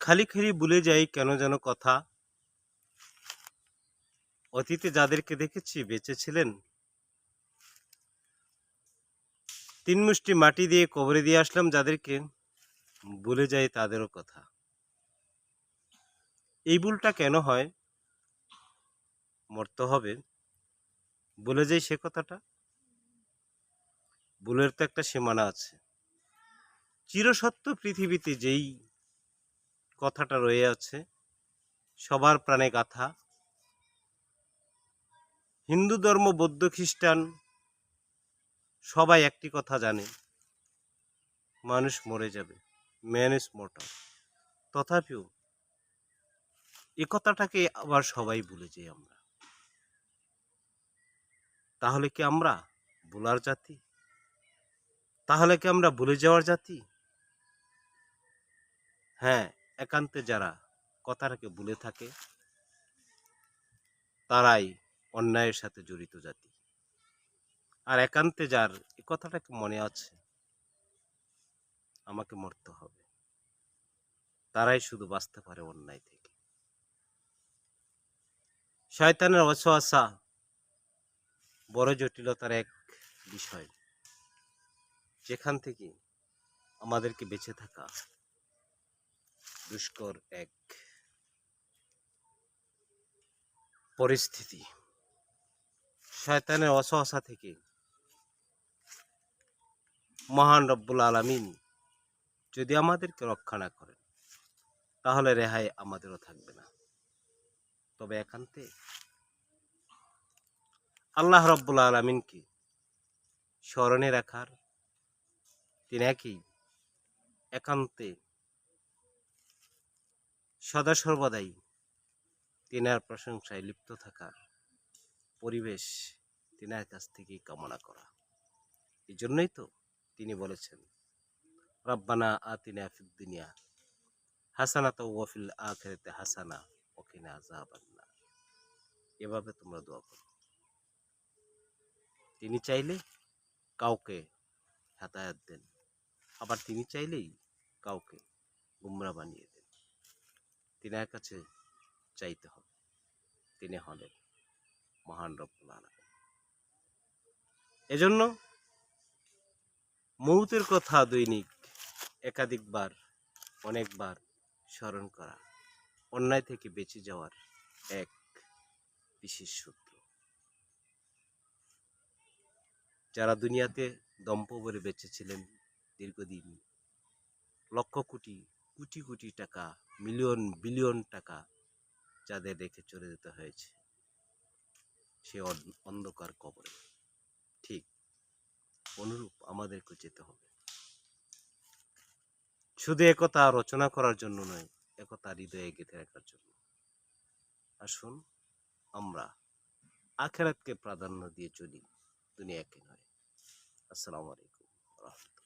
খালি খালি ভুলে যাই কেন যেন কথা। অতীতে যাদেরকে দেখেছি বেঁচে ছিলেন তিন মুষ্টি মাটি দিয়ে কবরে দিয়ে আসলাম যাদেরকে ভুলে যাই তাদেরও কথা। এই ভুলটা কেন হয়? মরতে হবে। বলে যাই সে কথাটা? ভুলের তো একটা সীমানা আছে। চিরসত্য পৃথিবীতে যেই কথাটা রয়ে আছে। সবার প্রাণে গাথা। হিন্দু ধর্ম, বৌদ্ধ, খ্রিস্টান সবাই একটি কথা জানে, মানুষ মরে যাবে। ম্যান ইজ মোটা তথাপিও এ কথাটাকে আবার সবাই ভুলে যাই আমরা। তাহলে কি আমরা ভোলার জাতি? তাহলে কি আমরা ভুলে যাওয়ার জাতি? হ্যাঁ একান্তে যারা কথাটাকে ভুলে থাকে, তারাই অন্যায়ের সাথে জড়িত জাতি। আর একান্তে যার এই কথাটাকে মনে আছে, আমাকে মরতে হবে। তারাই শুধু বাঁচতে পারে অন্যায় থেকে। শয়তানের অসহসা বড় জটিলতার এক বিষয়, যেখান থেকে আমাদেরকে বেঁচে থাকা দুষ্কর এক পরিস্থিতি। শয়তানের অসহসা থেকে মহান রব্বুল আলামিন যদি আমাদেরকে রক্ষা না করেন, তাহলে রেহাই আমাদেরও থাকবে না। তবে একান্তে আল্লাহ রব্বুল আলমিনকে স্মরণে রাখার তিনি একই, একান্তে সদা সর্বদাই তিনার প্রশংসায় লিপ্ত থাকার পরিবেশ তিনার কাছ থেকেই কামনা করা। এই জন্যই তো তিনি বলেছেন, রব্বানা আতিনা ফিদ দুনিয়া হাসানা তো ওয়াফিল আখেরাতে হাসানা ওকিনা আযাবান্নার এভাবে তোমরা দোয়া করো। তিনি চাইলে কাউকে হেদায়াত দেন, আবার তিনি চাইলেই কাউকে গুমরা বানিয়ে তিনার কাছে চাইতে হবে। তিনি হলেন মহান রব্বুল আলামিন। এজন্য মৌতের কথা দৈনিক, একাধিকবার, অনেকবার স্মরণ করা অন্যায় থেকে বেঁচে যাওয়ার এক বিশেষ সূত্র। যারা দুনিয়াতে দম্প বলে বেঁচেছিলেন দীর্ঘদিন, লক্ষ কোটি কোটি কোটি টাকা, মিলিয়ন, বিলিয়ন টাকা যাদের রেখে চলে যেতে হয়েছে সে অন্ধকার কবরে। ঠিক অনুরূপ আমাদেরকে যেতে হবে। শুধু একথা রচনা করার জন্য নয়, একথা হৃদয়ে গেঁথে রাখার জন্য। আসুন আমরা আখেরাতকে প্রাধান্য দিয়ে চলি, দুনিয়াকে নয়। আসসালামু আলাইকুম রহমতুল্লাহ।